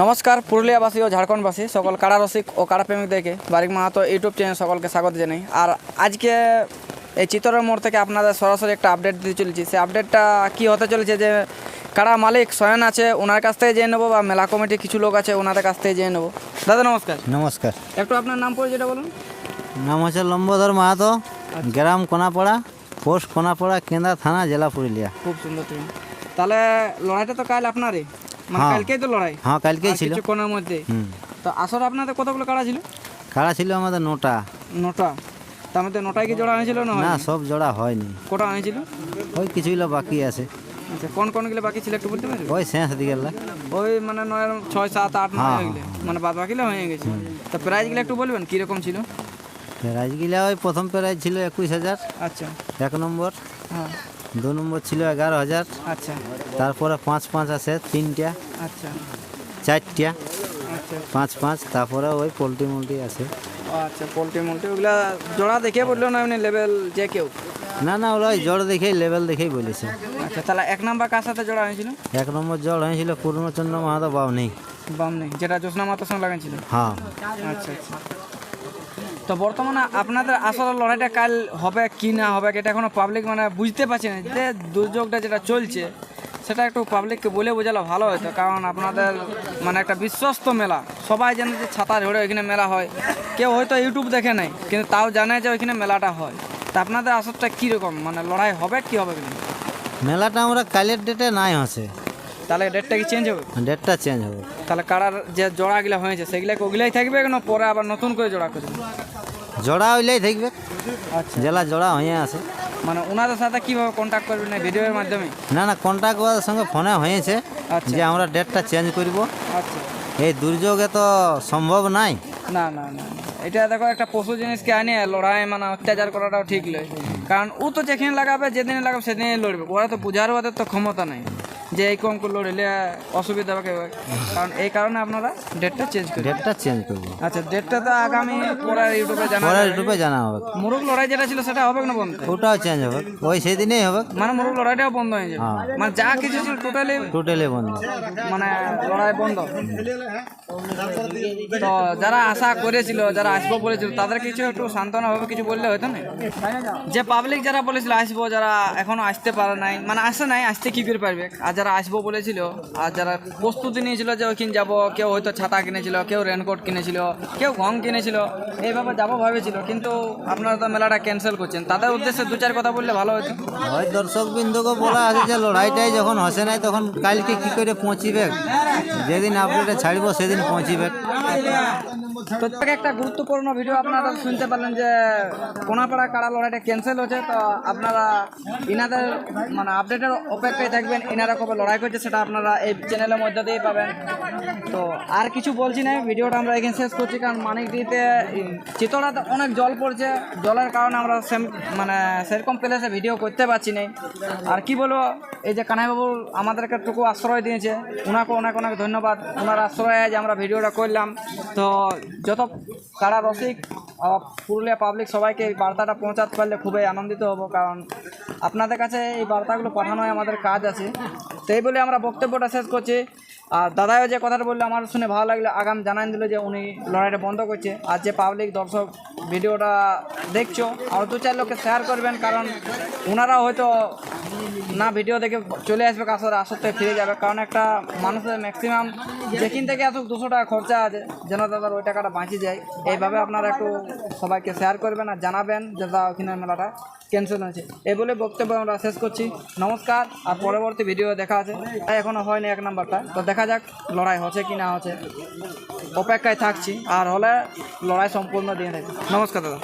নমস্কার পুরুলিয়াবাসী ও ঝাড়খণ্ডবাসী সকল কাড়া রসিক ও কাড়া প্রেমিকদেরকে বারিক মাহাতো ইউটিউব চ্যানেল সকলকে স্বাগত জানাই। আর আজকে এই চিতরের মোড় থেকে আপনাদের সরাসরি একটা আপডেট দিতে চলেছি। সেই আপডেটটা কি হতে চলেছে যে কাড়া মালিক স্বয়ন আছে ওনার কাছ থেকে জেনে নেব বা মেলা কমিটি কিছু লোক আছে ওনাদের কাছ থেকে জেনে নেব। দাদা নমস্কার। নমস্কার। একটু আপনার নাম পড়ে যেটা বলুন। নাম হচ্ছে লম্বধর মাহাতো গ্রাম কোনাপাড়া পোস্ট কোনাপাড়া কেন্দ্রা থানা জেলা পুরুলিয়া। খুব সুন্দর তাহলে লড়াইটা তো কাল আপনারই। মানে হ্যাঁ। কালকেই তো লড়াই। হ্যাঁ কালকেই ছিল। কিছুক্ষণের মধ্যে। তো আসর আপনাদের কতগুলো কাড়া ছিল? কাড়া ছিল আমাদের নটা। নটা। তার মধ্যে নটায় কি জোড়া হয়েছিল না না সব জোড়া হয়নি। কটা হয়েছিল? ওই কিছুগুলো বাকি আছে। আচ্ছা কোন কোনগুলো বাকি ছিল একটু বলতে পারবে ওই শেষ দিকে ওই মানে নয় ছয় সাত আট নয় হ্যাঁ, হয়ে গেলে মানে বাদ বাকিলে হয়ে গেছে। তো প্রাইজগুলো একটু বলবেন কীরকম ছিল? প্রাইজগুলা ওই প্রথম প্রাইজ ছিল একুশ হাজার। আচ্ছা। এক নম্বর। হ্যাঁ। দু নম্বর ছিল এগারো হাজার। আচ্ছা। তারপরে পাঁচ পাঁচ আছে তিনটা আচ্ছা। চারটা আচ্ছা। পাঁচ পাঁচ তারপরে ওই পোলট্রি মোলট্রি আছে। আচ্ছা পোলট্রি মোলট্রি ওগুলা জোড়া দেখে বলল না এমনি লেভেল যে কেউ? না না ওরা ওই জড় দেখেই লেভেল দেখেই বলেছে। আচ্ছা তাহলে এক নম্বর কার সাথে জোড়া হয়েছিল? এক নম্বর জল হয়েছিল পূর্ণচন্দ্র মাহাতো বাবনি। বাম নেই যেটা জ্যোৎস্না মাতার সঙ্গে লাগাইছিল হ্যাঁ। আচ্ছা আচ্ছা। তো বর্তমানে আপনাদের আসলে লড়াইটা কাল হবে কি না হবে, এটা এখনও পাবলিক মানে বুঝতে পারছে না। যে দুর্যোগটা যেটা চলছে, সেটা একটু পাবলিককে বলে বোঝালে ভালো হতো, কারণ আপনাদের মানে একটা বিশ্বস্ত মেলা। সবাই জানে যে ছাতা ঝরে ওইখানে মেলা হয়। কেউ হয়তো ইউটিউব দেখে নাই, কিন্তু তাও জানে যে ওইখানে মেলাটা হয়। তা আপনাদের আসরটা কীরকম? মানে লড়াই হবে কি হবে? মেলাটা আমরা কালের ডেটে নাই হসে তাহলে ডেটটা কি চেঞ্জ হবে? ডেটটা চেঞ্জ হবে। তাহলে কারার যে জোড়াগুলো হয়েছে সেগুলো ওগুলাই থাকবে কেন পরে আবার নতুন করে জোড়া করবে? জোড়া হইলেই থাকবে। আচ্ছা। জেলা জোড়া হয়ে আছে। মানে ওনাদের সাথে কীভাবে কন্ট্যাক্ট করবেন এই ভিডিওর মাধ্যমে? না না কন্ট্যাক্ট ওদের সঙ্গে ফোনে হয়েছে আচ্ছা। যে আমরা ডেটটা চেঞ্জ করব। আচ্ছা। এই দুর্যোগে তো সম্ভব নাই। না না না না। এটা দেখো একটা পশু জিনিসকে আনিয়ে লড়াই মানে অত্যাচার করাটাও ঠিক নয় কারণ ও তো যেখানে লাগাবে যেদিনে লাগাবে সেদিনে লড়বে। ওরা তো বুঝার ওদের তো ক্ষমতা নাই। যে এই কম করে লড়লে অসুবিধা হবে কারণ এই কারণে আপনারা ডেটটা চেঞ্জ করবেন। ডেটটা চেঞ্জ করব। আচ্ছা ডেটটা তো আগামী পরে ইউটিউবে জানা পরে ইউটিউবে জানা হবে। মুরুগ লড়াই যেটা ছিল সেটা হবে না বন্ধ? ওটাও চেঞ্জ হবে। ওই সেদিনেই হবে। মানে মুরুগ লড়াইটাও বন্ধ হয়ে যাবে। হ্যাঁ। মানে যা কিছু ছিল টোটালি টোটালি বন্ধ। মানে লড়াই বন্ধ। তো যারা আশা করেছিল যারা আসব বলেছিল তাদের কিছু একটু সান্ত্বনা হবে কিছু বললে হয়তো না? যে পাবলিক যারা বলেছিল আসব যারা এখনও আসতে পারে নাই মানে আসে নাই আসতে কি করে পারবে? আর যারা আসব বলেছিল, আর যারা প্রস্তুতি নিয়েছিল যে ওইখানে যাব, কেউ হয়তো ছাতা কিনেছিল, কেউ রেনকোট কিনেছিল, কেউ গম কিনেছিল, এইভাবে যাব ভেবেছিল, কিন্তু আপনারা তো মেলাটা ক্যান্সেল করছেন। তাদের উদ্দেশ্যে দু চার কথা বললে ভালো হতো। ওই দর্শক বিন্দুকে বলা আছে যে লড়াইটাই যখন হসে নাই, তখন কালকে কি করে পৌঁছিবে? যেদিন আপডেটে ছাড়বো, সেদিন পৌঁছিবে। থেকে একটা গুরুত্বপূর্ণ ভিডিও আপনারা শুনতে পারলেন যে কোনাপাড়া কাড়া লড়াইটা ক্যান্সেল হচ্ছে তো আপনারা ইনাদের মানে আপডেটের অপেক্ষায় থাকবেন, ইনারা কবে লড়াই করছে সেটা আপনারা এই চ্যানেলের মধ্যে দিয়ে পাবেন। তো আর কিছু বলছি না ভিডিওটা আমরা এখানে শেষ করছি, কারণ মানিকডিতে চিতড়াতে অনেক জল পড়ছে, জলের কারণে আমরা সেম মানে সেরকম প্লেসে ভিডিও করতে পারছি না। আর কি বলব, এই যে কানাইবাবু আমাদেরকে টুকু আশ্রয় দিয়েছে ওনাকে অনেক অনেক ধন্যবাদ। ওনার আশ্রয়ে যে আমরা ভিডিওটা করলাম। তো যত কারা রসিক পুরুলিয়া পাবলিক সবাইকে এই বার্তাটা পৌঁছাতে পারলে খুবই আনন্দিত হব, কারণ আপনাদের কাছে এই বার্তাগুলো পাঠানোই আমাদের কাজ আছে। এই বলে আমরা বক্তব্যটা শেষ করছি। আর দাদাও যে কথাটা বলল, আমার শুনে ভালো লাগল। আগাম জানান দিল যে উনি লড়াইটা বন্ধ করছে। আর যে পাবলিক দর্শক ভিডিওটা দেখছ, আর দু চার লোককে শেয়ার করবেন, কারণ ওনারা হয়তো না ভিডিও দেখে চলে আসবে আসর থেকে ফিরে যাবে, কারণ একটা মানুষের ম্যাক্সিমাম যেখান থেকে আসুক দুশো টাকা খরচা আছে, যেন তাদের ওই টাকাটা বাঁচিয়ে যায়। এইভাবে আপনারা একটু সবাইকে শেয়ার করবেন আর জানাবেন যে দা ওখানে মেলাটা ক্যান্সেল হয়েছে। এই বলে বক্তব্য আমরা শেষ করছি। নমস্কার, আর পরবর্তী ভিডিও দেখা আছে। তাই এখনও হয়নি এক নাম্বারটা। তো দেখা যাক লড়াই হচ্ছে কি না হচ্ছে। অপেক্ষায় থাকছি, আর হলে লড়াই সম্পূর্ণ দিয়ে দেবে নমস্কার দাদা।